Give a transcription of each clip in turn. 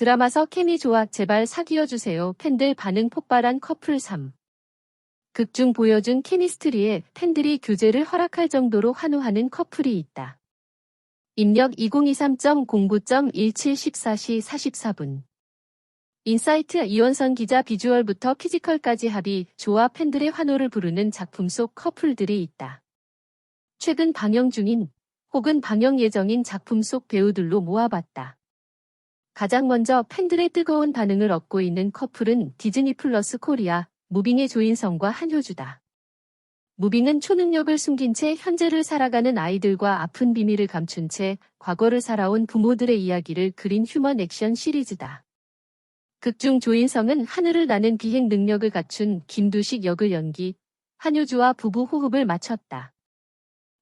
드라마서 케미 좋아 제발 사귀어주세요. 팬들 반응 폭발한 커플 3. 극중 보여준 케미스트리에 팬들이 교제를 허락할 정도로 환호하는 커플이 있다. 입력 2023.09.1714시 44분. 인사이트 이원선 기자 비주얼부터 피지컬까지 합의, 조화 팬들의 환호를 부르는 작품 속 커플들이 있다. 최근 방영 중인 혹은 방영 예정인 작품 속 배우들로 모아봤다. 가장 먼저 팬들의 뜨거운 반응을 얻고 있는 커플은 디즈니 플러스 코리아 무빙의 조인성과 한효주다. 무빙은 초능력을 숨긴 채 현재를 살아가는 아이들과 아픈 비밀을 감춘 채 과거를 살아온 부모들의 이야기를 그린 휴먼 액션 시리즈다. 극중 조인성은 하늘을 나는 비행 능력을 갖춘 김두식 역을 연기, 한효주와 부부 호흡을 맞췄다.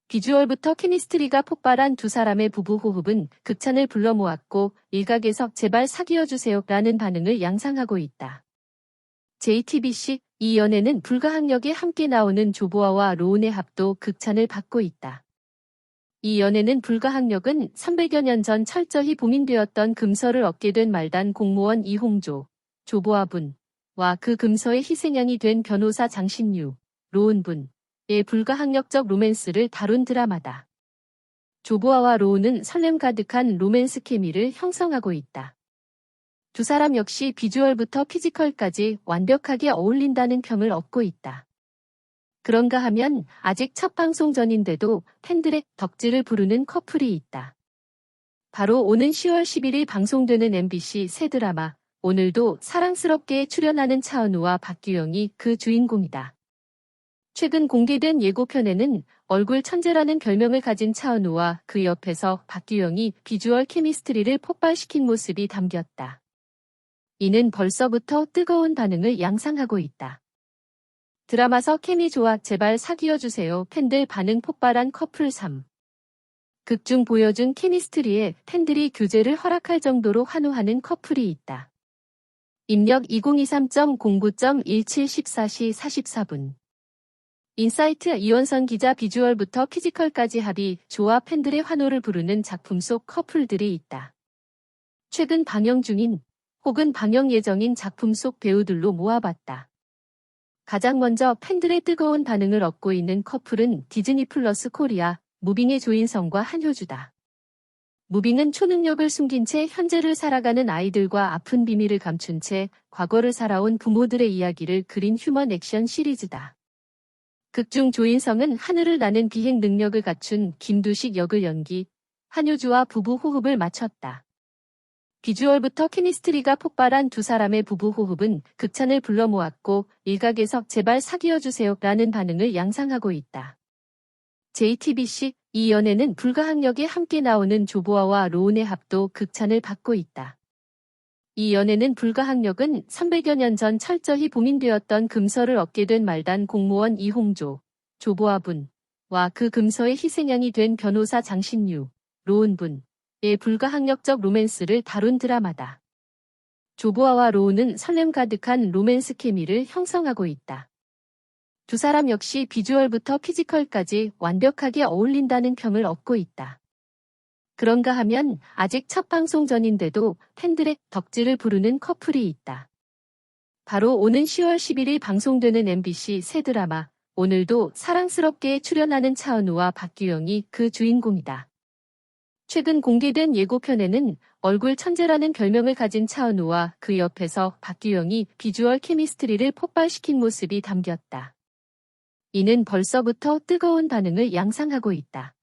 비주얼부터 케미스트리가 폭발한 두 사람의 부부 호흡은 극찬을 불러 모았고 일각에서 제발 사귀어주세요 라는 반응을 양상하고 있다. JTBC 이 연애는 불가항력에 함께 나오는 조보아와 로운의 합도 극찬을 받고 있다. 이 연애는 불가항력은 300여 년 전 철저히 봉인되었던 금서를 얻게 된 말단 공무원 이홍조, 조보아분과 그 금서의 희생양이 된 변호사 장신유, 로운분, 의 불가항력적 로맨스를 다룬 드라마다. 조보아와 로우는 설렘 가득한 로맨스 케미를 형성하고 있다. 두 사람 역시 비주얼부터 피지컬까지 완벽하게 어울린다는 평을 얻고 있다. 그런가 하면 아직 첫 방송 전인데도 팬들의 덕질을 부르는 커플이 있다. 바로 오는 10월 11일 방송되는 MBC 새 드라마 오늘도 사랑스럽게 출연하는 차은우와 박규영이 그 주인공이다. 최근 공개된 예고편에는 얼굴 천재라는 별명을 가진 차은우와 그 옆에서 박규영이 비주얼 케미스트리를 폭발시킨 모습이 담겼다. 이는 벌써부터 뜨거운 반응을 양상하고 있다. 드라마서 케미 좋아 제발 사귀어주세요 팬들 반응 폭발한 커플 3. 극중 보여준 케미스트리에 팬들이 교제를 허락할 정도로 환호하는 커플이 있다. 입력 2023.09.1714시 44분. 인사이트 이원선 기자 비주얼부터 피지컬까지 합의, 조화 팬들의 환호를 부르는 작품 속 커플들이 있다. 최근 방영 중인 혹은 방영 예정인 작품 속 배우들로 모아봤다. 가장 먼저 팬들의 뜨거운 반응을 얻고 있는 커플은 디즈니 플러스 코리아 무빙의 조인성과 한효주다. 무빙은 초능력을 숨긴 채 현재를 살아가는 아이들과 아픈 비밀을 감춘 채 과거를 살아온 부모들의 이야기를 그린 휴먼 액션 시리즈다. 극중 조인성은 하늘을 나는 비행 능력을 갖춘 김두식 역을 연기, 한효주와 부부 호흡을 맞췄다. 비주얼부터 케미스트리가 폭발한 두 사람의 부부 호흡은 극찬을 불러 모았고 일각에서 제발 사귀어주세요 라는 반응을 양상하고 있다. JTBC 이 연애는 불가항력에 함께 나오는 조보아와 로운의 합도 극찬을 받고 있다. 이 연애는 불가항력은 300여 년 전 철저히 봉인되었던 금서를 얻게 된 말단 공무원 이홍조, 조보아분과 그 금서의 희생양이 된 변호사 장신유, 로운분의 불가항력적 로맨스를 다룬 드라마다. 조보아와 로운은 설렘 가득한 로맨스 케미를 형성하고 있다. 두 사람 역시 비주얼부터 피지컬까지 완벽하게 어울린다는 평을 얻고 있다. 그런가 하면 아직 첫 방송 전인데도 팬들의 덕질을 부르는 커플이 있다. 바로 오는 10월 11일 방송되는 MBC 새 드라마 오늘도 사랑스럽게 출연하는 차은우와 박규영이 그 주인공이다. 최근 공개된 예고편에는 얼굴 천재라는 별명을 가진 차은우와 그 옆에서 박규영이 비주얼 케미스트리를 폭발시킨 모습이 담겼다. 이는 벌써부터 뜨거운 반응을 양상하고 있다.